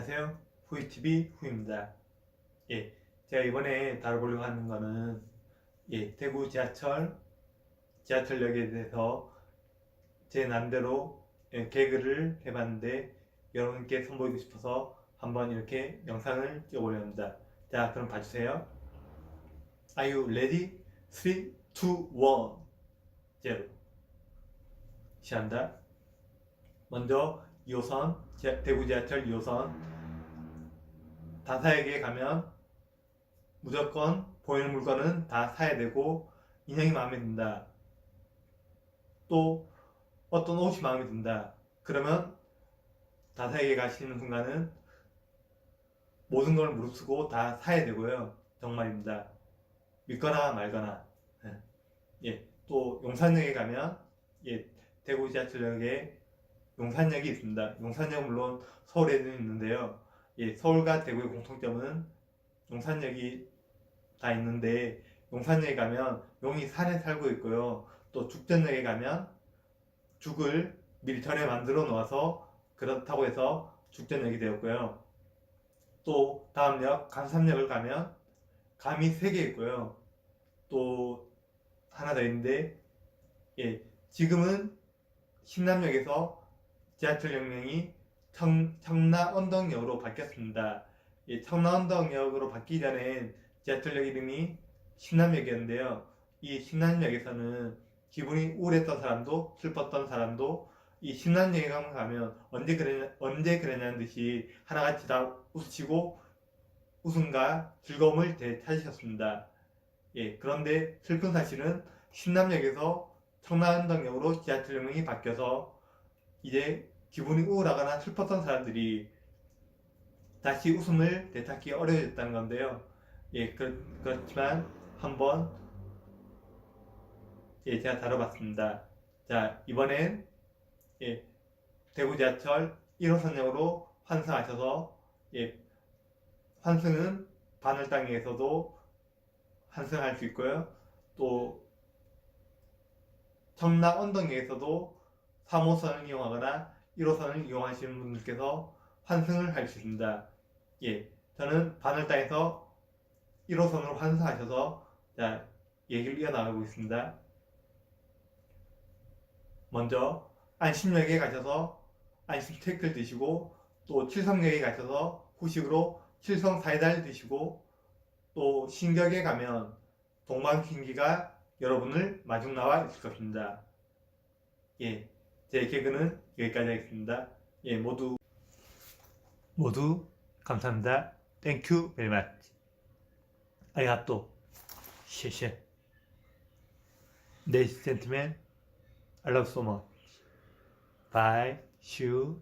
안녕하세요. 후이TV 후입니다. 예, 제가 이번에 다뤄보려고 하는 거는 예, 대구 지하철 지하철역에 대해서 제 나름대로 예, 개그를 해봤는데 여러분께 선보이고 싶어서 한번 이렇게 영상을 찍어보려 합니다. 자, 그럼 봐주세요. Are you ready? 3, 2, 1, 0 시작합니다. 먼저 2호선 지하- 대구 지하철 2호선 다사에게 가면 무조건 보이는 물건은 다 사야 되고 인형이 마음에 든다. 또 어떤 옷이 마음에 든다. 그러면 다사에게 가시는 순간은 모든 걸 무릅쓰고 다 사야 되고요. 정말입니다. 믿거나 말거나. 예. 예. 또 용산역에 가면 예, 대구 지하철역에 용산역이 있습니다. 용산역 물론 서울에는 있는데요. 예, 서울과 대구의 공통점은 용산역이 다 있는데 용산역에 가면 용이 산에 살고 있고요. 또 죽전역에 가면 죽을 미리 전에 만들어 놓아서 그렇다고 해서 죽전역이 되었고요. 또 다음 역 감삼역을 가면 감이 세개 있고요. 또 하나 더 있는데 예, 지금은 신남역에서 지하철 역명이 청, 청라 언덕역으로 바뀌었습니다. 이 청라 언덕역으로 바뀌기 전엔 지하철역 이름이 신남역이었는데요. 이 신남역에서는 기분이 우울했던 사람도 슬펐던 사람도 이 신남역에 가면 언제 그랬냐, 언제 그랬냐는 듯이 하나같이 다 웃으시고 웃음과 즐거움을 되찾으셨습니다. 예, 그런데 슬픈 사실은 신남역에서 청라언덕역으로 지하철 역명이 바뀌어서 이제 기분이 우울하거나 슬펐던 사람들이 다시 웃음을 되찾기 어려워졌다는 건데요. 예, 그, 그렇지만 한번 예, 제가 다뤄봤습니다. 자, 이번엔 예, 대구 지하철 1호선역으로 환승하셔서 예, 환승은 바늘 땅에서도 환승할 수 있고요. 또 청라 언덕역에서도 3호선을 이용하거나 1호선을 이용하시는 분들께서 환승을 할 수 있습니다. 예, 저는 바늘 땅에서 1호선으로 환승하셔서 자, 얘기를 이어나가고 있습니다. 먼저 안심역에 가셔서 안심 스테이크를 드시고 또 칠성역에 가셔서 후식으로 칠성 사이다를 드시고 또 신격에 가면 동방신기가 여러분을 마중 나와 있을 것입니다. 예, 제 개그는 여기까지 하겠습니다. 예, 모두 모두 감사합니다. You very much. 아리가또. Ladies and gentlemen, I love so much. Bye. See you.